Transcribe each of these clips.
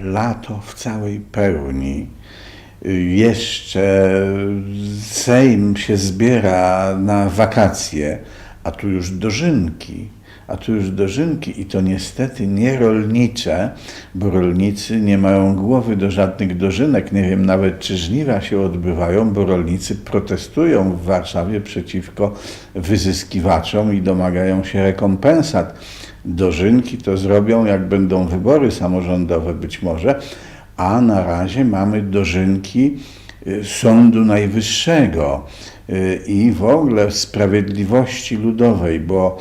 lato w całej pełni. Jeszcze Sejm się zbiera na wakacje, a tu już dożynki. A tu już dożynki i to niestety nie rolnicze, bo rolnicy nie mają głowy do żadnych dożynek. Nie wiem nawet, czy żniwa się odbywają, bo rolnicy protestują w Warszawie przeciwko wyzyskiwaczom i domagają się rekompensat. Dożynki to zrobią, jak będą wybory samorządowe być może, a na razie mamy dożynki y, Sądu Najwyższego y, i w ogóle sprawiedliwości ludowej, bo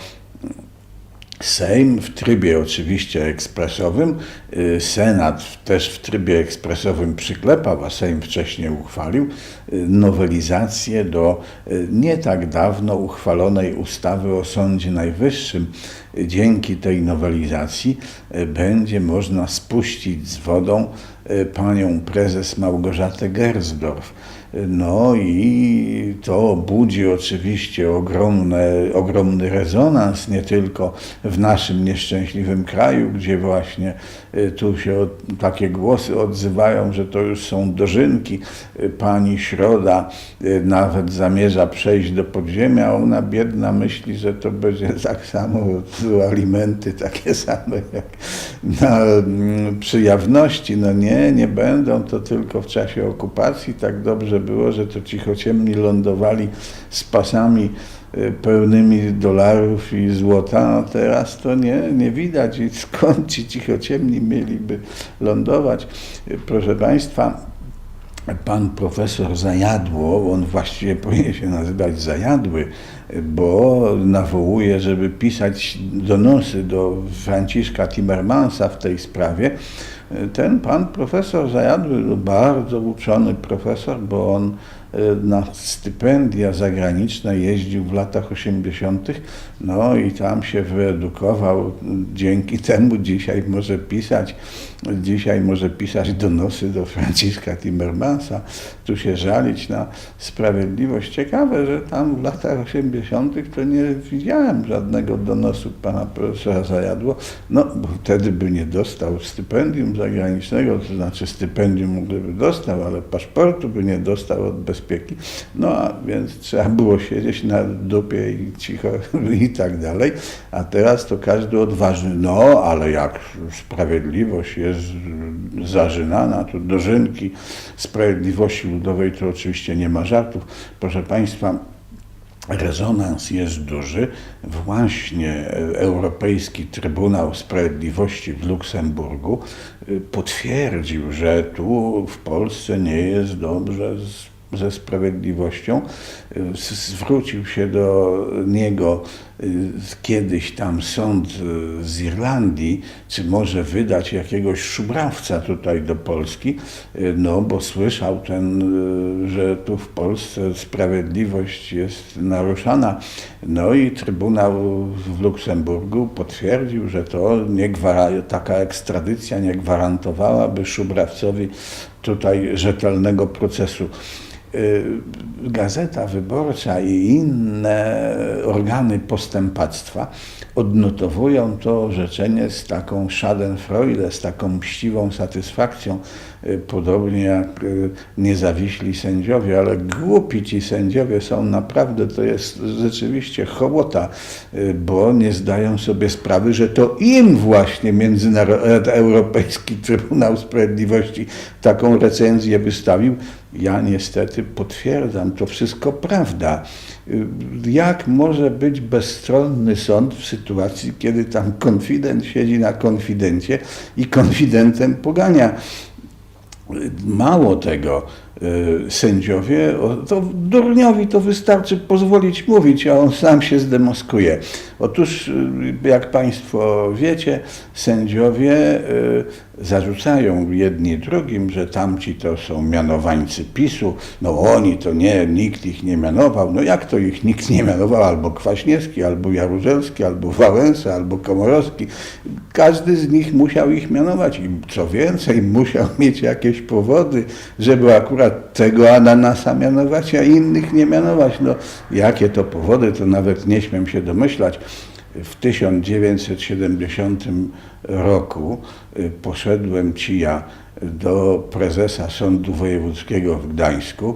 Sejm w trybie oczywiście ekspresowym, y, Senat też w trybie ekspresowym przyklepał, a Sejm wcześniej uchwalił y, nowelizację do y, nie tak dawno uchwalonej ustawy o Sądzie Najwyższym. Dzięki tej nowelizacji będzie można spuścić z wodą panią prezes Małgorzatę Gersdorf. No i to budzi oczywiście ogromne, ogromny rezonans, nie tylko w naszym nieszczęśliwym kraju, gdzie właśnie y, tu się od, takie głosy odzywają, że to już są dożynki. Y, pani Środa y, nawet zamierza przejść do podziemia, ona biedna myśli, że to będzie tak samo, alimenty takie same jak na, mm, przy jawności. No nie, nie będą, to tylko w czasie okupacji tak dobrze było, że to cichociemni lądowali z pasami y, pełnymi dolarów i złota, teraz to nie, nie widać i skąd ci cichociemni mieliby lądować. Y, Proszę Państwa, pan profesor Zajadło, on właściwie powinien się nazywać Zajadły, bo nawołuje, żeby pisać donosy do Franciszka Timmermansa w tej sprawie. Ten pan profesor Zajadły, no bardzo uczony profesor, bo on e, na stypendia zagraniczne jeździł w latach 80., no i tam się wyedukował. Dzięki temu dzisiaj może pisać, dzisiaj może pisać donosy do Franciszka Timmermansa, tu się żalić na sprawiedliwość. Ciekawe, że tam w latach 80. to nie widziałem żadnego donosu pana profesora Zajadło, no bo wtedy by nie dostał stypendium zagranicznego, to znaczy stypendium mógłby dostał, ale paszportu by nie dostał od bezpieki. No a więc trzeba było siedzieć na dupie i cicho i tak dalej. A teraz to każdy odważny, no ale jak sprawiedliwość jest zażynana, to dożynki sprawiedliwości ludowej to oczywiście nie ma żartów. Proszę Państwa, rezonans jest duży. Właśnie Europejski Trybunał Sprawiedliwości w Luksemburgu y, potwierdził, że tu w Polsce nie jest dobrze ze sprawiedliwością. Y, Zwrócił się do niego kiedyś tam sąd y, z Irlandii, czy może wydać jakiegoś szubrawca tutaj do Polski, y, no bo słyszał ten, y, że tu w Polsce sprawiedliwość jest naruszana. No i Trybunał w Luksemburgu potwierdził, że to nie taka ekstradycja nie gwarantowałaby szubrawcowi tutaj rzetelnego procesu. Y, Gazeta Wyborcza i inne organy postępactwa odnotowują to orzeczenie z taką schadenfreude, z taką mściwą satysfakcją, podobnie jak y, niezawiśli sędziowie, ale głupi ci sędziowie są naprawdę, to jest rzeczywiście hołota, y, bo nie zdają sobie sprawy, że to im właśnie Międzynarodowy Europejski Trybunał Sprawiedliwości taką recenzję wystawił. Ja niestety potwierdzam, to wszystko prawda. Jak może być bezstronny sąd w sytuacji, kiedy tam konfident siedzi na konfidencie i konfidentem pogania? Mało tego, sędziowie, o, to durniowi to wystarczy pozwolić mówić, a on sam się zdemoskuje. Otóż, y, jak Państwo wiecie, sędziowie y, zarzucają jedni drugim, że tamci to są mianowańcy PiSu, no oni to nie, nikt ich nie mianował, no jak to ich nikt nie mianował, albo Kwaśniewski, albo Jaruzelski, albo Wałęsa, albo Komorowski, każdy z nich musiał ich mianować. I co więcej, musiał mieć jakieś powody, żeby akurat tego ananasa mianować, a innych nie mianować. No jakie to powody, to nawet nie śmiem się domyślać. w 1970 roku y, poszedłem ci ja do prezesa Sądu Wojewódzkiego w Gdańsku,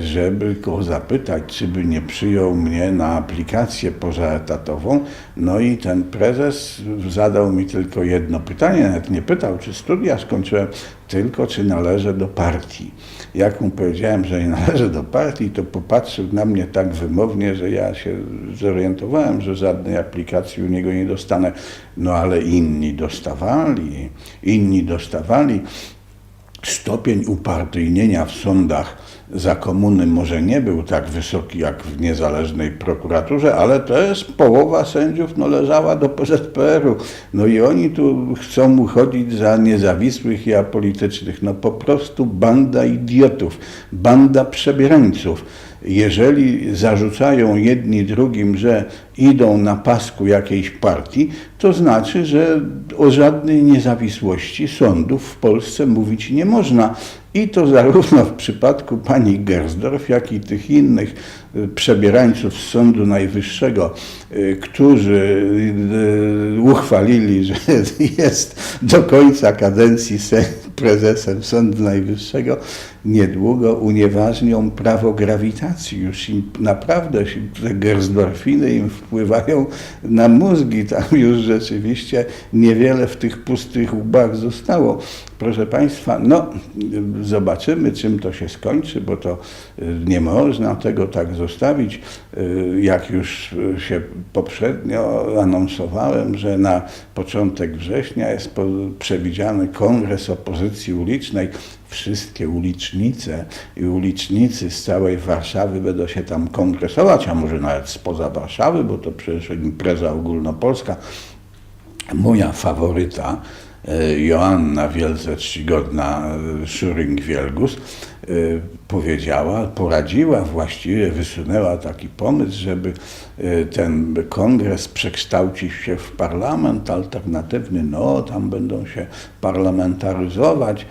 żeby go zapytać, czy by nie przyjął mnie na aplikację pozaetatową. No i ten prezes zadał mi tylko jedno pytanie, nawet nie pytał, czy studia skończyłem, tylko czy należę do partii. Jak mu powiedziałem, że nie należę do partii, to popatrzył na mnie tak wymownie, że ja się zorientowałem, że żadnej aplikacji u niego nie dostanę. No ale inni dostawali, inni dostawali. Stopień upartyjnienia w sądach za komuny może nie był tak wysoki jak w niezależnej prokuraturze, ale też połowa sędziów no, leżała do PZPR-u. No i oni tu chcą uchodzić za niezawisłych i apolitycznych. No po prostu banda idiotów, banda przebierańców. Jeżeli zarzucają jedni drugim, że idą na pasku jakiejś partii, to znaczy, że o żadnej niezawisłości sądów w Polsce mówić nie można. I to zarówno w przypadku pani Gersdorf, jak i tych innych y, przebierańców z Sądu Najwyższego, y, którzy y, uchwalili, że jest do końca kadencji prezesem Sądu Najwyższego, niedługo unieważnią prawo grawitacji. Już im naprawdę te Gersdorfiny im wpływają na mózgi. Tam już rzeczywiście niewiele w tych pustych łbach zostało. Proszę Państwa, no zobaczymy, czym to się skończy, bo to y, nie można tego tak zostawić. Y, jak już się poprzednio anonsowałem, że na początek września jest przewidziany kongres opozycji ulicznej. Wszystkie ulicznice i ulicznicy z całej Warszawy będą się tam kongresować, a może nawet spoza Warszawy, bo to przecież impreza ogólnopolska. Moja faworyta, Joanna wielce czcigodna e, Szuring-Wielgus e, powiedziała, poradziła, właściwie wysunęła taki pomysł, żeby ten kongres przekształcić się w parlament alternatywny. No, tam będą się parlamentaryzować.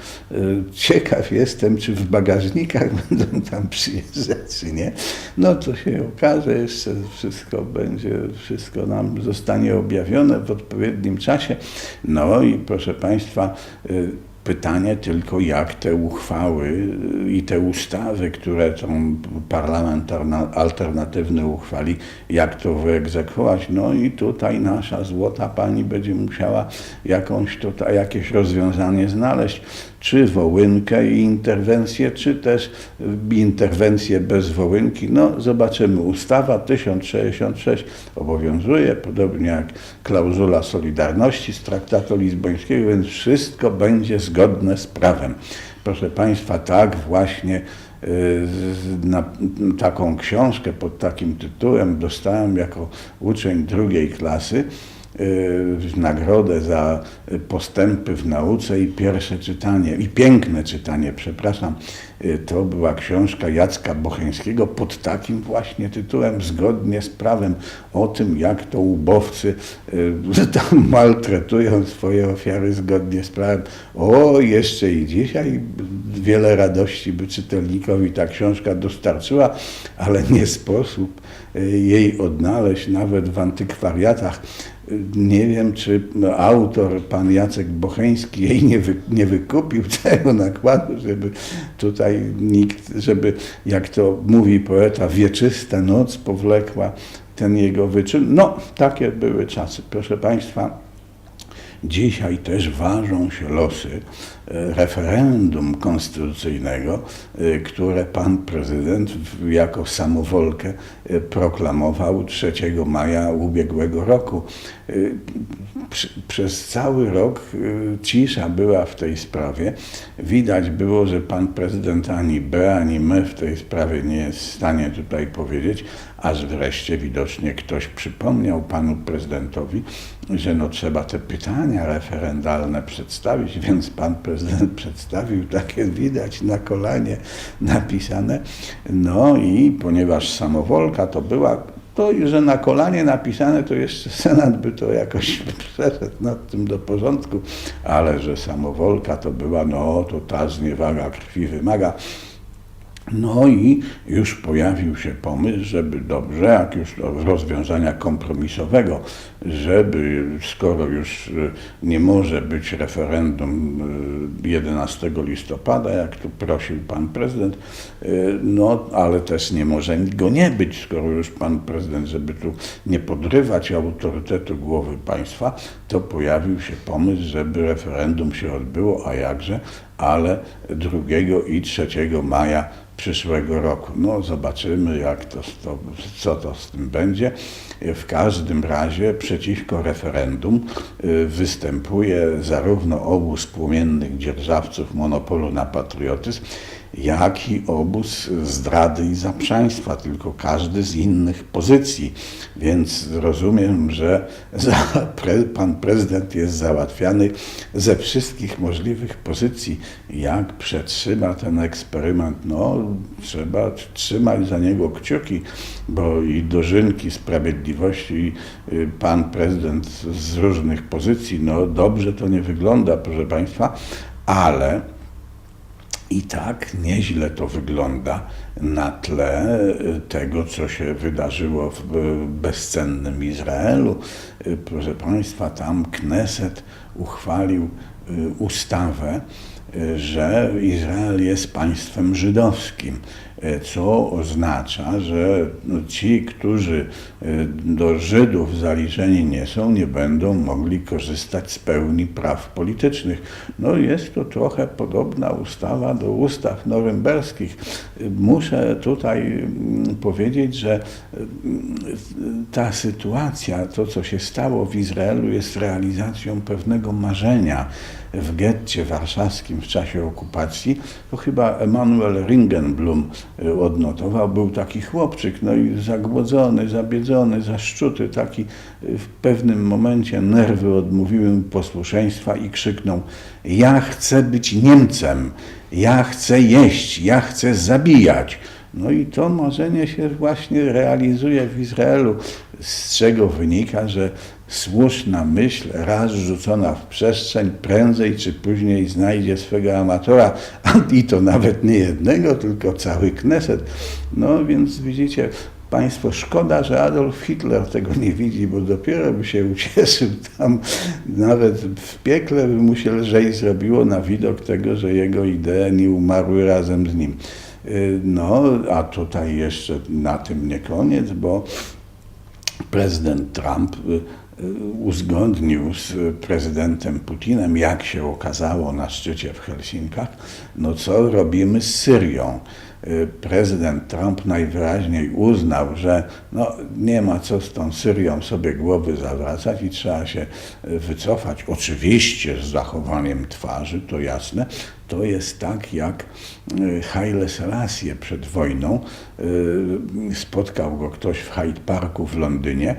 Ciekaw jestem, czy w bagażnikach będą tam przyjeżdżać, czy nie. No, to się okaże, jeszcze wszystko będzie, wszystko nam zostanie objawione w odpowiednim czasie. No i proszę Państwa, y, pytanie tylko, jak te uchwały i te ustawy, które tą parlament alternatywny uchwali, jak to wyegzekwować. No i tutaj nasza złota pani będzie musiała jakąś tutaj, jakieś rozwiązanie znaleźć czy wołynkę i interwencję, czy też interwencję bez wołynki. No zobaczymy. Ustawa 1066 obowiązuje, podobnie jak klauzula Solidarności z traktatu lizbońskiego, więc wszystko będzie zgodne z prawem. Proszę Państwa, tak właśnie y, na taką książkę pod takim tytułem dostałem jako uczeń drugiej klasy. Y, nagrodę za postępy w nauce i pierwsze czytanie, i piękne czytanie, przepraszam, y, to była książka Jacka Bocheńskiego pod takim właśnie tytułem, zgodnie z prawem, o tym, jak to ubowcy y, tam maltretują swoje ofiary zgodnie z prawem. O, jeszcze i dzisiaj wiele radości by czytelnikowi ta książka dostarczyła, ale nie sposób jej odnaleźć nawet w antykwariatach nie wiem, czy autor, pan Jacek Bocheński, jej nie, wy, nie wykupił tego nakładu, żeby tutaj nikt, żeby, jak to mówi poeta, wieczysta noc powlekła ten jego wyczyn. No, takie były czasy. Proszę Państwa, dzisiaj też ważą się losy referendum konstytucyjnego, y, które pan prezydent jako samowolkę y, proklamował 3 maja ubiegłego roku. Przez cały rok cisza była w tej sprawie. Widać było, że pan prezydent ani B, ani my w tej sprawie nie jest w stanie tutaj powiedzieć, aż wreszcie widocznie ktoś przypomniał panu prezydentowi, że no trzeba te pytania referendalne przedstawić, więc pan prezydent przedstawił, takie widać na kolanie napisane. No i ponieważ samowolka to była, to że na kolanie napisane, to jeszcze Senat by to jakoś przeszedł nad tym do porządku, ale że samowolka to była, no to ta zniewaga krwi wymaga. No i już pojawił się pomysł, żeby dobrze, jak już do rozwiązania kompromisowego, żeby skoro już y, nie może być referendum y, 11 listopada, jak tu prosił pan prezydent, y, no ale też nie może go nie być, skoro już pan prezydent, żeby tu nie podrywać autorytetu głowy państwa, to pojawił się pomysł, żeby referendum się odbyło, a jakże, ale 2 i 3 maja przyszłego roku. No zobaczymy, jak to, to, co to z tym będzie. W każdym razie przeciwko referendum y, występuje zarówno obóz płomiennych dzierżawców monopolu na patriotyzm, jak i obóz zdrady i zaprzaństwa, tylko każdy z innych pozycji. Więc rozumiem, że pre, pan prezydent jest załatwiany ze wszystkich możliwych pozycji. Jak przetrzyma ten eksperyment? No, trzeba trzymać za niego kciuki, bo i dożynki sprawiedliwości, y, pan prezydent z różnych pozycji, no dobrze to nie wygląda, proszę Państwa, ale i tak nieźle to wygląda na tle y, tego, co się wydarzyło w y, bezcennym Izraelu. Y, Proszę Państwa, tam Kneset uchwalił ustawę, że Izrael jest państwem żydowskim, co oznacza, że ci, którzy do Żydów zaliczeni nie są, nie będą mogli korzystać z pełni praw politycznych. No jest to trochę podobna ustawa do ustaw norymberskich. Muszę tutaj mm, powiedzieć, że ta sytuacja, to co się stało w Izraelu jest realizacją pewnego marzenia w getcie warszawskim w czasie okupacji, to chyba Emanuel Ringenblum odnotował, był taki chłopczyk, no i zagłodzony, zabiedzony, zaszczuty, taki y, w pewnym momencie nerwy odmówiły mu posłuszeństwa i krzyknął ja chcę być Niemcem, ja chcę jeść, ja chcę zabijać. No i to marzenie się właśnie realizuje w Izraelu, z czego wynika, że słuszna myśl, raz rzucona w przestrzeń, prędzej czy później znajdzie swego amatora, i to nawet nie jednego, tylko cały Kneset. No więc widzicie, Państwo, szkoda, że Adolf Hitler tego nie widzi, bo dopiero by się ucieszył tam, nawet w piekle by mu się lżej zrobiło na widok tego, że jego idee nie umarły razem z nim. No, a tutaj jeszcze na tym nie koniec, bo prezydent Trump uzgodnił z prezydentem Putinem, jak się okazało na szczycie w Helsinkach, no co robimy z Syrią. Prezydent Trump najwyraźniej uznał, że no, nie ma co z tą Syrią sobie głowy zawracać i trzeba się wycofać. Oczywiście z zachowaniem twarzy, to jasne, to jest tak, jak Haile Selassie przed wojną. Spotkał go ktoś w Hyde Parku w Londynie,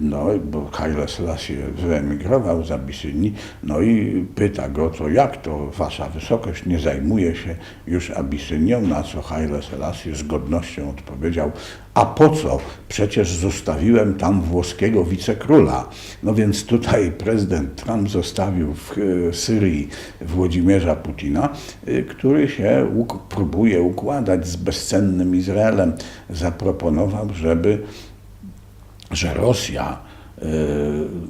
no, bo Haile Selassie wyemigrował z Abysynii, no i pyta go, to jak to wasza wysokość nie zajmuje się już Abysynią, na co Haile Selassie z godnością odpowiedział, a po co? Przecież zostawiłem tam włoskiego wicekróla. No więc tutaj prezydent Trump zostawił w Syrii Włodzimierza Putina, który się próbuje układać z bezcennym Izraelem. Zaproponował, żeby, że Rosja y,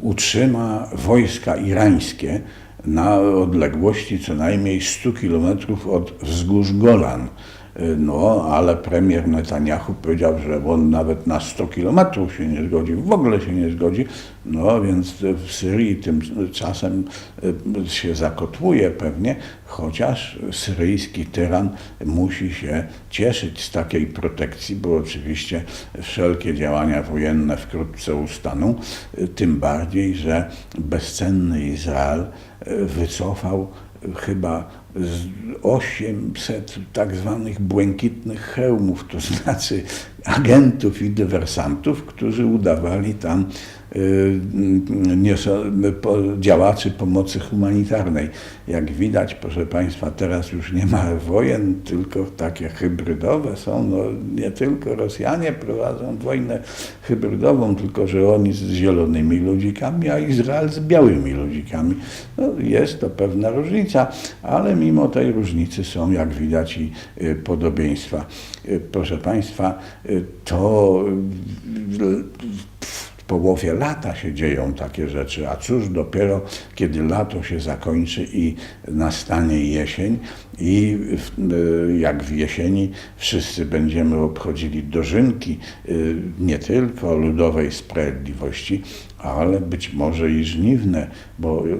utrzyma wojska irańskie na odległości co najmniej 100 kilometrów od wzgórz Golan. No, ale premier Netanyahu powiedział, że on nawet na 100 kilometrów się nie zgodzi, w ogóle się nie zgodzi. No więc w Syrii tymczasem się zakotłuje pewnie, chociaż syryjski tyran musi się cieszyć z takiej protekcji, bo oczywiście wszelkie działania wojenne wkrótce ustaną, tym bardziej, że bezcenny Izrael wycofał chyba 800 tak zwanych błękitnych hełmów, to znaczy agentów i dywersantów, którzy udawali tam y, działaczy pomocy humanitarnej. Jak widać, proszę Państwa, teraz już nie ma wojen, tylko takie hybrydowe są. No, nie tylko Rosjanie prowadzą wojnę hybrydową, tylko że oni z zielonymi ludzikami, a Izrael z białymi ludzikami. No, jest to pewna różnica, ale mimo tej różnicy są, jak widać, i y, podobieństwa. Y, Proszę Państwa, to w połowie lata się dzieją takie rzeczy, a cóż dopiero, kiedy lato się zakończy i nastanie jesień i y, jak w jesieni wszyscy będziemy obchodzili dożynki y, nie tylko ludowej sprawiedliwości, ale być może i żniwne, bo y,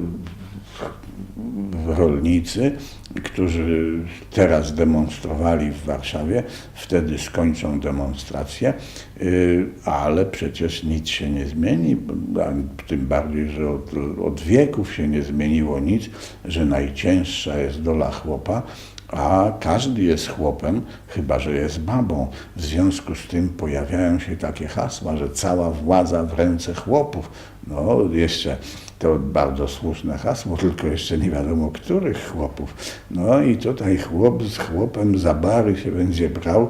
rolnicy, którzy teraz demonstrowali w Warszawie, wtedy skończą demonstrację, y, ale przecież nic się nie zmieni, tym bardziej, że od, od wieków się nie zmieniło nic, że najcięższa jest dola chłopa, a każdy jest chłopem, chyba że jest babą. W związku z tym pojawiają się takie hasła, że cała władza w ręce chłopów. No, jeszcze to bardzo słuszne hasło, tylko jeszcze nie wiadomo których chłopów. No i tutaj chłop z chłopem za bary się będzie brał,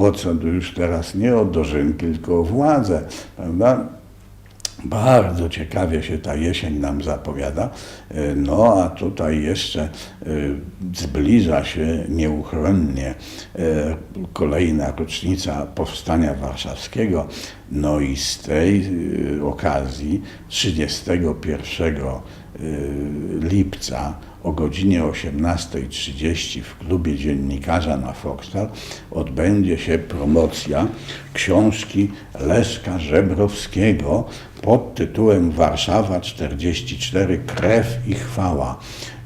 o co już teraz nie o dożynki, tylko o władzę, prawda? Bardzo ciekawie się ta jesień nam zapowiada. E, No a tutaj jeszcze e, zbliża się nieuchronnie e, kolejna rocznica Powstania Warszawskiego. No i z tej okazji 31 e, lipca o godzinie 18.30 w klubie dziennikarza na Foxtal odbędzie się promocja książki Leszka Żebrowskiego pod tytułem Warszawa 44 Krew i chwała.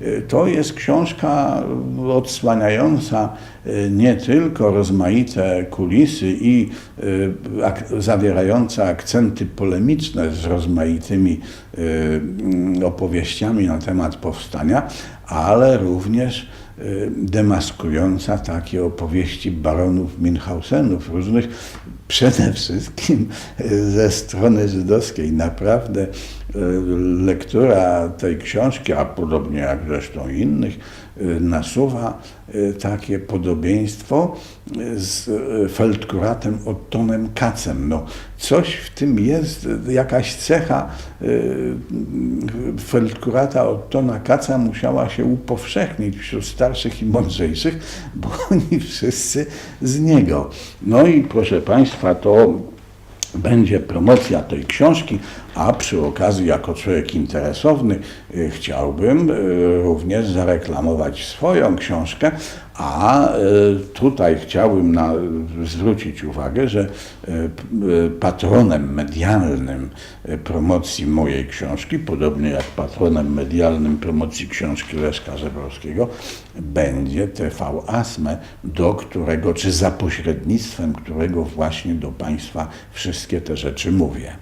Y, To jest książka odsłaniająca y, nie tylko rozmaite kulisy i y, ak- zawierająca akcenty polemiczne z rozmaitymi mm, opowieściami na temat powstania, ale również y, demaskująca takie opowieści baronów Minhausenów, różnych, przede wszystkim y, ze strony żydowskiej. Naprawdę y, lektura tej książki, a podobnie jak zresztą innych, nasuwa y, takie podobieństwo y, z y, Feldkuratem Ottonem Kacem. No, coś w tym jest, y, jakaś cecha y, Feldkurata Ottona Kaca musiała się upowszechnić wśród starszych i mądrzejszych, bo oni wszyscy z niego. No i proszę Państwa, to będzie promocja tej książki, a przy okazji, jako człowiek interesowny, y, chciałbym y, również zareklamować swoją książkę, a y, tutaj chciałbym na, zwrócić uwagę, że y, y, patronem medialnym promocji mojej książki, podobnie jak patronem medialnym promocji książki Leszka Żebrowskiego, będzie TV ASME, do którego, czy za pośrednictwem którego właśnie do Państwa wszystkie te rzeczy mówię.